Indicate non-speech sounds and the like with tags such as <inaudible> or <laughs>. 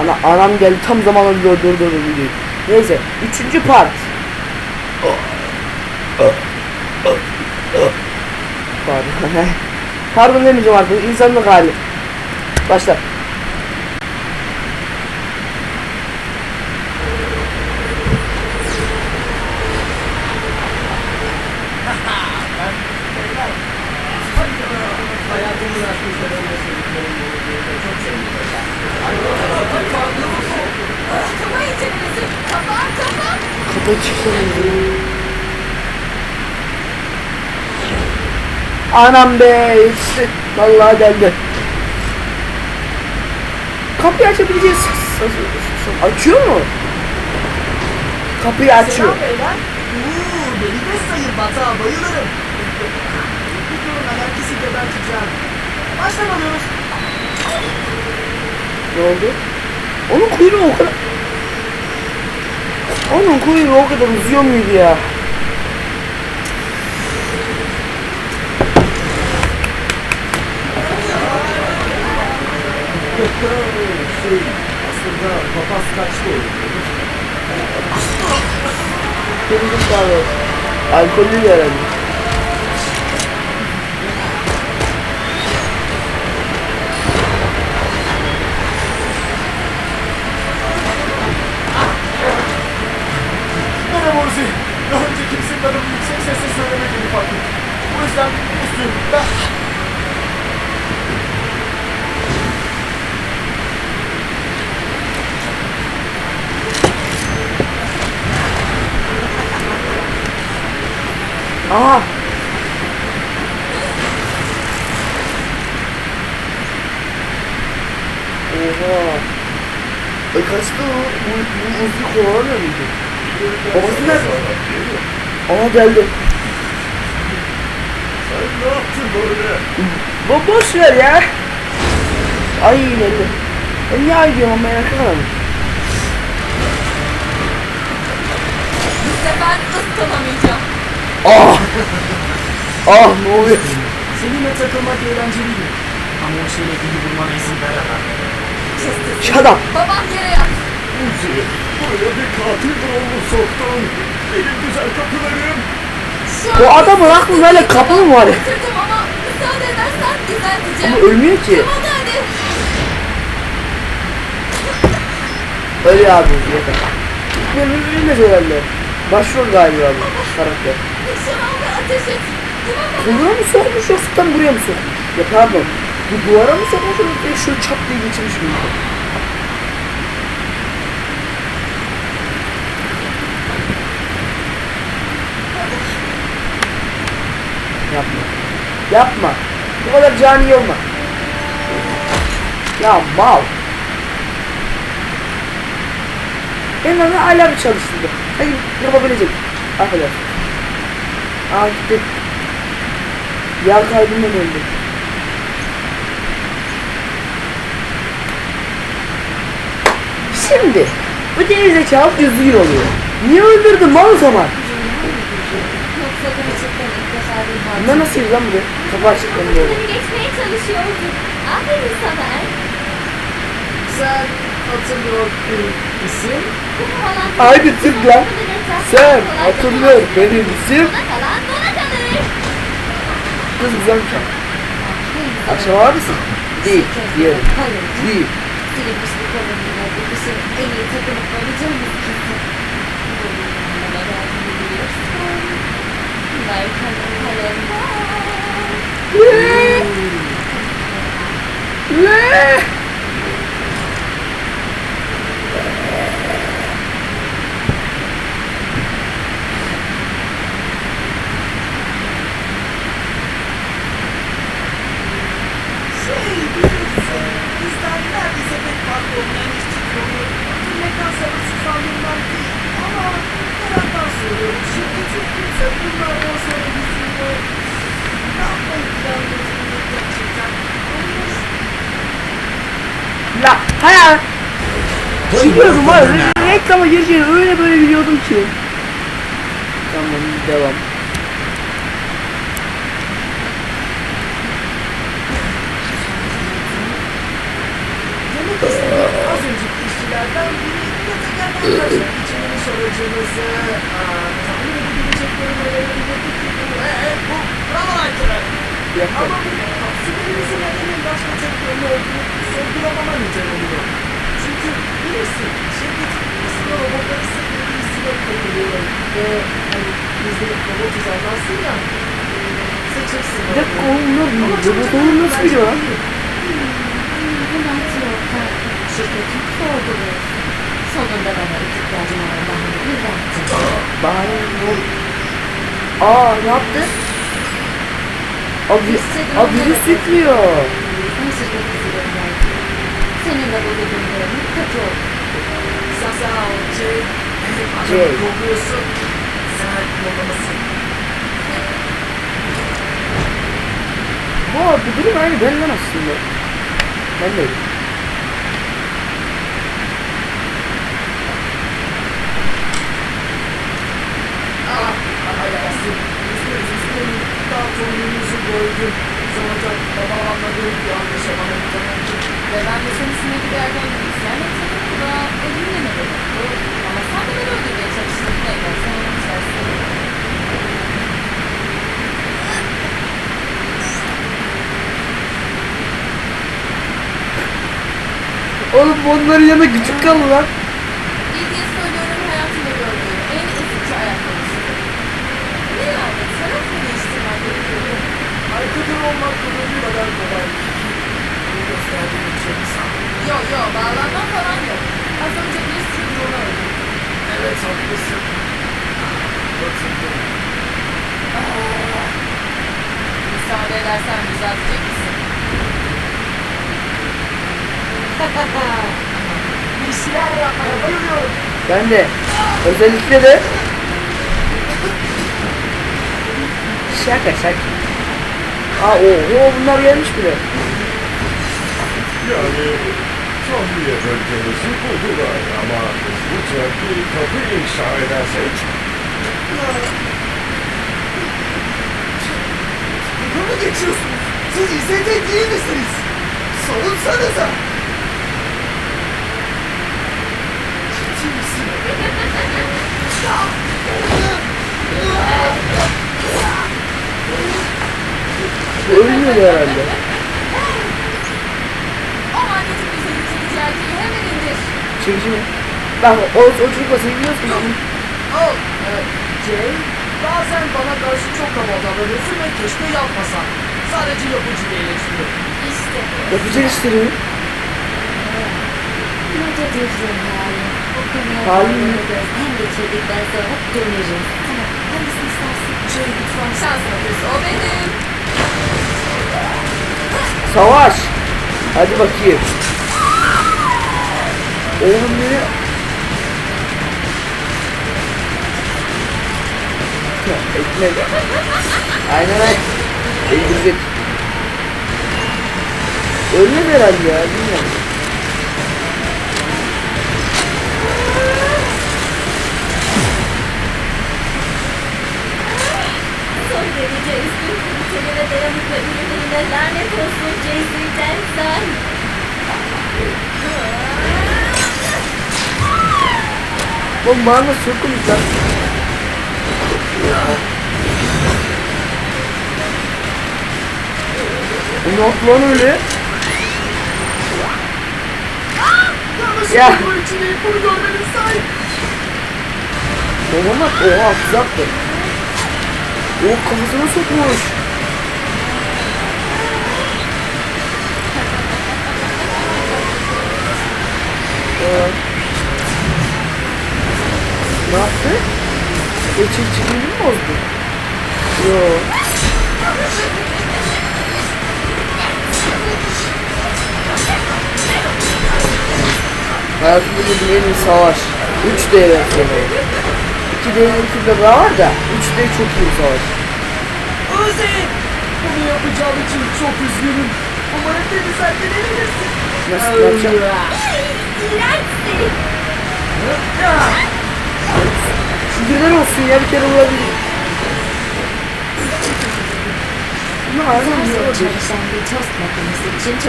Ana, anam geldi tam zamanında dur dur dur videoyu. Neyse üçüncü part. Pardon. <laughs> Pardon demeyeceğim artık insanlık hali. Başla. Anam be yetişti. Vallahi geldi. Kapıyı açabileceğiz. Açıyor mu? Kapıyı açıyor. Selam beyler. Uuu beni de sayın batağa bayılırım. Biliyorum herkesi geberteceğim. Başlamalıyoruz. Ne oldu? Onun kuyruğu o kadar... Onun kuyruğu o kadar uzuyor muydu ya? Şey aslında papaz kaçtı kahve. Alkollü herhalde. Ben... Aha! Oha! Ay kaçtı o? Bu, bu uzun kovalamıyor muydu? Babası nerede? Aha geldi. Sen ne yaptın böyle? Bo boş ver ya. Ay geldi. Ben niye ay diyorum ama etmedim. Bu sefer ıskalamayacağım. Ah! Ah ne oluyor? Seninle takılmak eğlenceliydi. Ama o şeyle beni vurmana izin veremem. Shut up! Babam yere yat. Uzi, buraya bir katil drone'u soktun. Benim güzel kapılarım. Şu Bu an adamın aklında öyle kapı mı var ya? Bitirdim ama müsaade edersen düzelteceğim. Ama ölmüyor ki. Tamam hadi. Öyle abi yeter. Benim ölmez herhalde. Başrol galiba bu karakter. Nişan al ve ateş et. Tamam mı? Sokmuş yoksa buraya mı sokmuş? Ya pardon. Bu duvara mı sokmuş yoksa şöyle çap diye geçirmiş mi? Yapma. Yapma. Bu kadar cani olma. Ya mal. Benim önüme hala bir çalıştırdı. Hadi yapabilecek. Affedersin. Aa gitti. Yağ kaybından öldü. Şimdi bu gerizekalı düzgün oluyor. Niye öldürdün mal o zaman? Bir hatim. nasıl lan bu? Kapı açık kalıyor. Seni geçmeye çalışıyordum. Aferin sana. Sen hatırlıyor misin? Bu havalandırma Aynı Türk lan. Sen hatırlıyor benim dona kalır. Kız güzelmiş ha. Akşam var mısın? Değil. Diğer. Hayır. Değil. Bir kolonuyla bu işin en iyi takımı olacağımız kesin. Bu numara geldiğini biliyorsun. Bunlar kalın kalın. Ne? Şey La hayal. Biliyordum var. Reklama gireceğini öyle böyle biliyordum ki. Tamam devam. Tahmin edebileceklerini öğrenebilirdik. Bu bravo. Bir dakika. Ama bu nedenin başka tek yönlü olduğunu sorgulamama neden oluyor. Çünkü bilirsin şirketin aslında robotları sevdiğisiyle koyuluyor. Ve hani bizde robot uzanmazsın ya. Seçersin. Bir dakika bunlar robot olur nasıl biliyor şirketin sorguluyor. Sonunda bana ihtiyacım olan bahaneyi verdi. Bahane ne oldu? Aa ne yaptı? Abi, abi virüs yüklüyor. Sen şirket bizi gönderdi. Senin de bu durumlarının kötü oldu. Sasa. Adamı kovuyorsun. Sen yollamasın. Bu bu durum aynı benden aslında. Ben de. Ah, affedersin. Üzgünüz, üzgünüm. Oğlum onların yanında küçük kaldı lan. Arkadaş olmak bu kadar kolay. Bunu gösterdiğin için ol. Yok yok bağlanma falan yok. Az önce bir sürü onu öldürdüm. Evet haklısın. Batırdım. Müsaade edersen düzeltecek misin? <laughs> Bir şeyler yapmaya bayılıyorum. Ben de. Özellikle de. Şaka şaka. Aa oho bunlar gelmiş bile. Yani tahliye bölgemizi buldular ama hızlıca bir kapı inşa edersek Dalga mı geçiyorsunuz? Siz İzzet değil misiniz? Savunsanıza. Ciddi misin? Ölmüyor herhalde. O manyetik yüzeyi çekici erkeği hemen indir. Çekici mi? Bak o, o çocukla sevgiliyorsun lan. Al. e, Jay, bazen bana karşı çok kaba davranıyorsun ve keşke yapmasan. Sadece yapıcı bir eleştiri. İşte işleri. Mutatifin hali. Bu konuya Hali mi? bağlı gözden geçirdikten sonra döneriz. Tamam. Hangisini istersin? Jay lütfen Şans bakıyorsa o benim. Savaş. Hadi bakayım. Oğlum beni... Ekmek. Aynen aynen. Öldürecek. Ölmedi herhalde ya bilmiyorum. Ve dayanıklı ürünlerine lanet olsun Jason Jensen. Oğlum bana komik lan. Yaptı lan öyle? Ya. bak oha kız attı. O kafasına sokmuş. Aa. Ne yaptı? Çıkını mı bozdu? Yo. Hayatımda gördüğüm en iyi savaş. 3D versiyonu. 2D de daha var da 3D çok iyi savaş. Uzi! Bunu yapacağım için çok üzgünüm. Umarım denizden dilenirsin. Nasıl yapacağım? İğrençsin. Şükürler olsun ya bir kere vurabilirim. Sen ağzım tost makinesi için çok